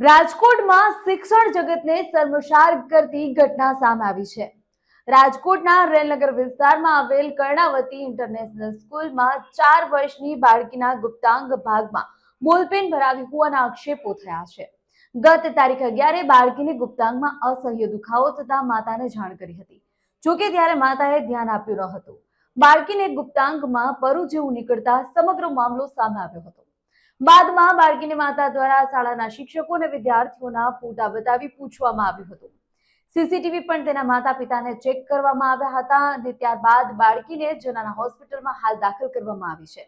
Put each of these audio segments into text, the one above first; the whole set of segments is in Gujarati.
રાજકોટમાં શિક્ષણ જગતને શર્મસાર કરતી ઘટના સામે આવી છે. રાજકોટના રેલનગર વિસ્તારમાં આવેલ કર્ણાવતી ઇન્ટરનેશનલ સ્કૂલમાં ચાર વર્ષની બાળકીના ગુપ્તાંગ ભાગમાં બોલપેન ભરાવી હોવાના આક્ષેપો થયા છે. ગત તારીખ અગિયારે બાળકીને ગુપ્તાંગમાં અસહ્ય દુખાવો થતા માતાને જાણ કરી હતી. જોકે ત્યારે માતાએ ધ્યાન આપ્યું ન હતું. બાળકીને ગુપ્તાંગમાં પરુ જેવું નીકળતા સમગ્ર મામલો સામે આવ્યો હતો. બાદમાં બાળકીની માતા દ્વારા શાળાના શિક્ષકો અને વિદ્યાર્થીઓના ફોટા બતાવી પૂછવામાં આવ્યું હતું. સીસીટીવી પણ તેના માતા પિતાને ચેક કરવામાં આવ્યા હતા અને ત્યારબાદ બાળકીને જનાના હોસ્પિટલમાં હાલ દાખલ કરવામાં આવી છે.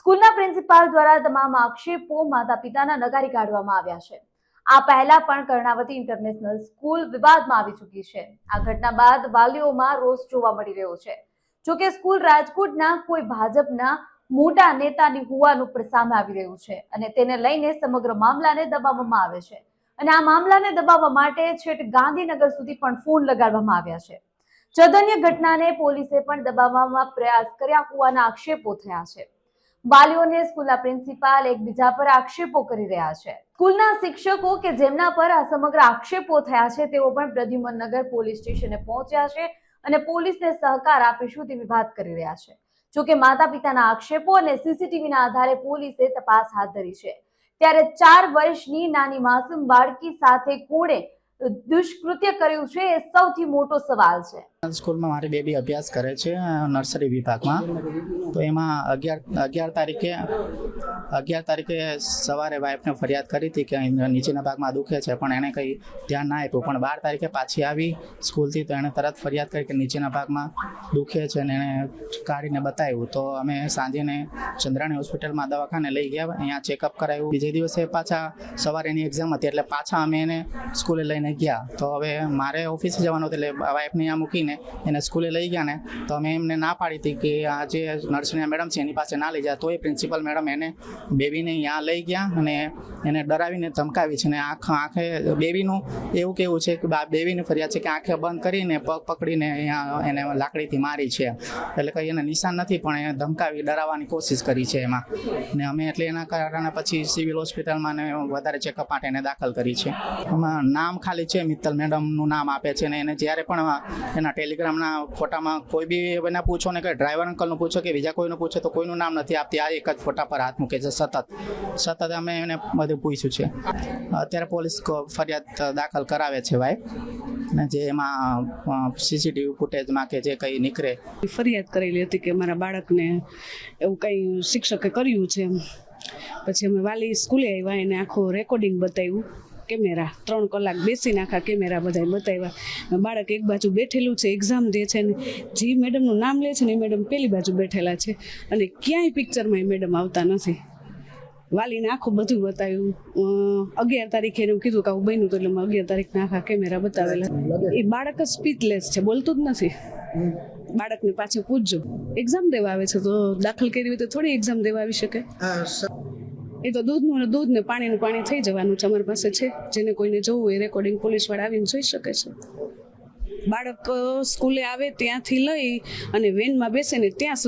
સ્કૂલના પ્રિન્સિપાલ દ્વારા તમામ આક્ષેપો માતા પિતાના નકારી કાઢવામાં આવ્યા છે. આ પહેલા પણ કર્ણાવતી ઇન્ટરનેશનલ સ્કૂલ વિવાદમાં આવી ચૂકી છે. આ ઘટના બાદ વાલીઓમાં રોષ જોવા મળી રહ્યો છે. જોકે સ્કૂલ રાજકોટના કોઈ ભાજપના મોટા નેતાની હોવાનું પણ સામે આવી રહ્યું છે અને તેને લઈને સમગ્ર મામલાને દબાવવામાં આવે છે. અને આ મામલાને દબાવવા માટે છેટ ગાંધીનગર સુધી પણ ફોન લગાડવામાં આવ્યા છે. જધન્ય ઘટનાને પોલીસે પણ દબાવવામાં પ્રયાસ કર્યા હોવાના આક્ષેપો થયા છે. વાલીઓને સ્કૂલના પ્રિન્સિપાલ એકબીજા પર આક્ષેપો કરી રહ્યા છે. સ્કૂલના શિક્ષકો કે જેમના પર આ સમગ્ર આક્ષેપો થયા છે, તેઓ પણ પ્રદ્યુમનનગર પોલીસ સ્ટેશને પહોંચ્યા છે અને પોલીસને સહકાર આપીશું તેવી વાત કરી રહ્યા છે. જોકે માતા પિતાના આક્ષેપો અને સીસીટીવીના આધારે પોલીસે તપાસ હાથ ધરી છે. ત્યારે ચાર વર્ષની નાની માસૂમ બાળકી સાથે કોણે દુષ્કૃત્ય કર્યું છે એ સૌથી મોટો સવાલ છે. સ્કૂલમાં મારી બેબી અભ્યાસ કરે છે, નર્સરી વિભાગમાં. તો એમાં અગિયાર અગિયાર તારીખે અગિયાર તારીખે સવારે વાઈફને ફરિયાદ કરી હતી કે નીચેના ભાગમાં દુખે છે, પણ એણે કંઈ ધ્યાન ના આપ્યું. પણ બાર તારીખે પાછી આવી સ્કૂલથી તો એણે તરત ફરિયાદ કરી કે નીચેના ભાગમાં દુખે છે અને એણે કાઢીને બતાવ્યું. તો અમે સાંજેને ચંદ્રાણી હોસ્પિટલમાં દવાખાને લઈ ગયા, અહીંયા ચેકઅપ કરાવ્યું બીજે દિવસે પાછા સવારે એની એક્ઝામ હતી, એટલે પાછા અમે એને સ્કૂલે લઈને ગયા. તો હવે મારે ઓફિસે જવાનું હતું, એટલે વાઈફને અહીંયા મૂકીને એને સ્કૂલે લઈ ગયા ને, તો અમે એમને ના પાડી હતી કે આ જે નર્સરીના મેડમ છે, એની પાસે ના લઈ જાય. તો એ પ્રિન્સિપલ મેડમ એને બેબીને અહીંયા લઈ ગયા અને એને ડરાવીને ધમકાવી છે અને આંખ આંખે બેબીનું એવું કેવું છે કે બા બેબીની ફરિયાદ છે કે આંખે બંધ કરીને પગ પકડીને અહીંયા એને લાકડીથી મારી છે. એટલે કંઈ એને નિશાન નથી, પણ એને ધમકાવી, ડરાવવાની કોશિશ કરી છે એમાં. ને અમે એટલે એના કારણે પછી સિવિલ હોસ્પિટલમાં ને વધારે ચેકઅપ માટે એને દાખલ કરી છે. એમાં નામ ખાલી છે, મિત્તલ મેડમનું નામ આપે છે ને એને જ્યારે પણ એના ટેલિગ્રામના ફોટામાં કોઈ બી એને પૂછો ને કે ડ્રાઈવર અંકલનું પૂછો કે બીજા કોઈનું પૂછો તો કોઈનું નામ નથી આપતી, આ એક જ ફોટા પર હાથ મૂકે છે. સતત. સતત અમે એને બધું પૂછ્યું છે. અત્યારે પોલીસ ફરિયાદ દાખલ કરાવે છે ભાઈ. ને જે એમાં સીસીટીવી ફૂટેજમાં કે જે કંઈ નીકળે. ફરિયાદ કરેલી હતી કે મારા બાળકને એવું કંઈ શિક્ષકે કર્યું છે પછી અમે વાલી સ્કૂલે આવ્યા, એને આખું રેકોર્ડિંગ બતાવ્યું. કેમેરા, ત્રણ કલાક બેસીને આખા કેમેરા બધા બતાવ્યા. બાળક એક બાજુ બેઠેલું છે એક્ઝામ દે છે ને જે મેડમનું નામ લે છે ને એ મેડમ પેલી બાજુ બેઠેલા છે. અને ક્યાંય પિક્ચરમાં એ મેડમ આવતા નથી. વાલીને આખું બધું બતાવ્યું. અગિયાર તારીખે એનું કીધું કે આવું બન્યું તો એટલે મેં અગિયાર તારીખના આખા કેમેરા બતાવેલા. એ બાળક જ સ્પીચલેસ છે બોલતું જ નથી. બાળકને પાછું પૂછજો. એક્ઝામ દેવા આવે છે તો દાખલ કરી હોય તો થોડી એક્ઝામ દેવા આવી શકે. એ તો દૂધનું દૂધ ને પાણીનું પાણી થઈ જવાનું છે અમારી પાસે છે. જેને કોઈને જોવું હોય રેકોર્ડિંગ પોલીસવાળા આવીને જોઈ શકે છે. બાળક સ્કૂલે આવે ત્યાંથી લઈ અને વેનમાં બેસે ને ત્યાં સુધી